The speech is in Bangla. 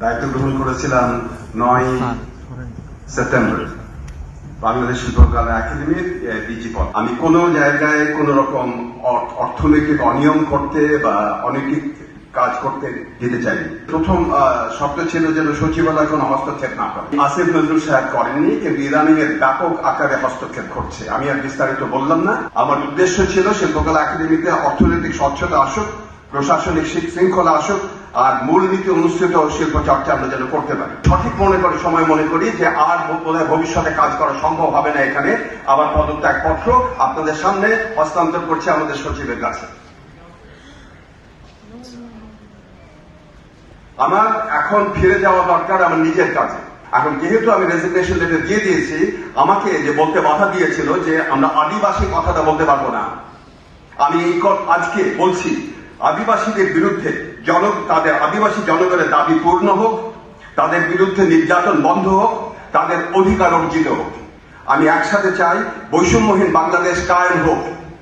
দায়িত্ব গ্রহণ করেছিলাম নয় সেপ্টেম্বর। বাংলাদেশ শিল্পকলা একাডেমির ডিজি পদ। আমি কোন জায়গায় কোন রকম অর্থনৈতিক অনিয়ম করতে বা অনৈতিক কাজ করতে দিতে চাইনি। প্রথম শর্ত ছিল যেন সচিবালয় কোনো হস্তক্ষেপ না করে। আসিফ নজরুল সাহেব করেননি কিন্তু ইদানিং এর ব্যাপক আকারে হস্তক্ষেপ করছে। আমি আর বিস্তারিত বললাম না। আমার উদ্দেশ্য ছিল শিল্পকলা একাডেমিতে অর্থনৈতিক স্বচ্ছতা আসুক প্রশাসনিক শৃঙ্খলা আসুক আর মূলনীতি অনুষ্ঠিত শিল্প চর্চা আমরা যেন করতে পারি। সঠিক মনে করি, সময় মনে করি যে আর বোধহয় ভবিষ্যতে কাজ করা সম্ভব হবে না এখানে। আবার পদত্যাগ পত্র আপনাদের সামনে হস্তান্তর করছে আমাদের সচিবের কাছে। আমার এখন ফিরে যাওয়া দরকার আমার নিজের কাজে এখন যেহেতু আমি রেজিগনেশন লেটার দিয়ে দিয়েছি, আমাকে যে বলতে বাধা দিয়েছিল যে আমরা আদিবাসী কথাটা বলতে পারব না। আমি এই আজকে বলছি, আদিবাসীদের বিরুদ্ধে জন তাদের আদিবাসী জনগণের দাবি পূর্ণ হোক, তাদের বিরুদ্ধে নির্যাতন বন্ধ হোক, তাদের অধিকার অর্জিত হোক। আমি একসাথে চাই বৈষম্যহীন বাংলাদেশ কায়েম হোক।